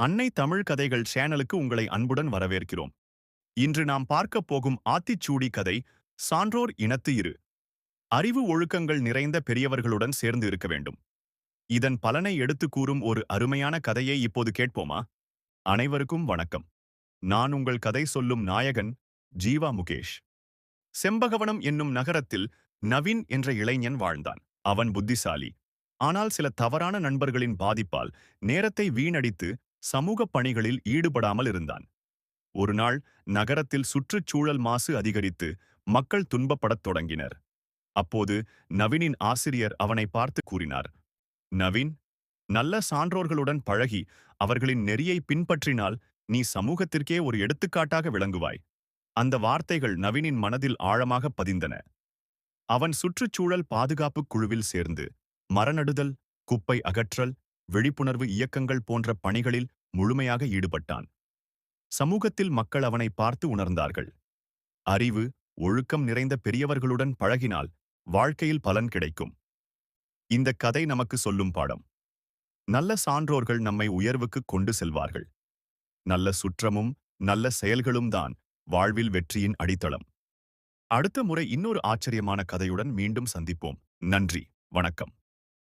அன்னை தமிழ் கதைகள் சேனலுக்கு உங்களை அன்புடன் வரவேற்கிறோம். இன்று நாம் பார்க்கப் போகும் ஆத்திச்சூடி கதை சான்றோர் இனத்து இரு. அறிவு ஒழுக்கங்கள் நிறைந்த பெரியவர்களுடன் சேர்ந்து இருக்க வேண்டும். இதன் பலனை எடுத்து கூறும் ஒரு அருமையான கதையை இப்போது கேட்போமா? அனைவருக்கும் வணக்கம். நான் உங்கள் கதை சொல்லும் நாயகன் ஜீவா முகேஷ். செம்பகவனம் என்னும் நகரத்தில் நவீன் என்ற இளைஞன் வாழ்ந்தான். அவன் புத்திசாலி. ஆனால் சில தவறான நண்பர்களின் பாதிப்பால் நேரத்தை வீணடித்து சமூக பணிகளில் ஈடுபடாமல் இருந்தான். ஒரு நாள் நகரத்தில் சுற்றுச்சூழல் மாசு அதிகரித்து மக்கள் துன்பப்படத் தொடங்கினர். அப்போது நவீனின் ஆசிரியர் அவனை பார்த்து கூறினார் நவீன் நல்ல சான்றோர்களுடன் பழகி அவர்களின் நெறியை பின்பற்றினால் நீ சமூகத்திற்கே ஒரு எடுத்துக்காட்டாக விளங்குவாய். அந்த வார்த்தைகள் நவீனின் மனதில் ஆழமாக பதிந்தன. அவன் சுற்றுச்சூழல் பாதுகாப்புக் குழுவில் சேர்ந்து மரநடுதல் குப்பை அகற்றல் விழிப்புணர்வு இயக்கங்கள் போன்ற பணிகளில் முழுமையாக ஈடுபட்டான். சமூகத்தில் மக்கள் அவனை பார்த்து உணர்ந்தார்கள். அறிவு ஒழுக்கம் நிறைந்த பெரியவர்களுடன் பழகினால் வாழ்க்கையில் பலன் கிடைக்கும். இந்த கதை நமக்கு சொல்லும் பாடம். நல்ல சான்றோர்கள் நம்மை உயர்வுக்கு கொண்டு செல்வார்கள். நல்ல சுற்றமும் நல்ல செயல்களும் தான் வாழ்வில் வெற்றியின் அடித்தளம். அடுத்த முறை இன்னொரு ஆச்சரியமான கதையுடன் மீண்டும் சந்திப்போம். நன்றி. வணக்கம்.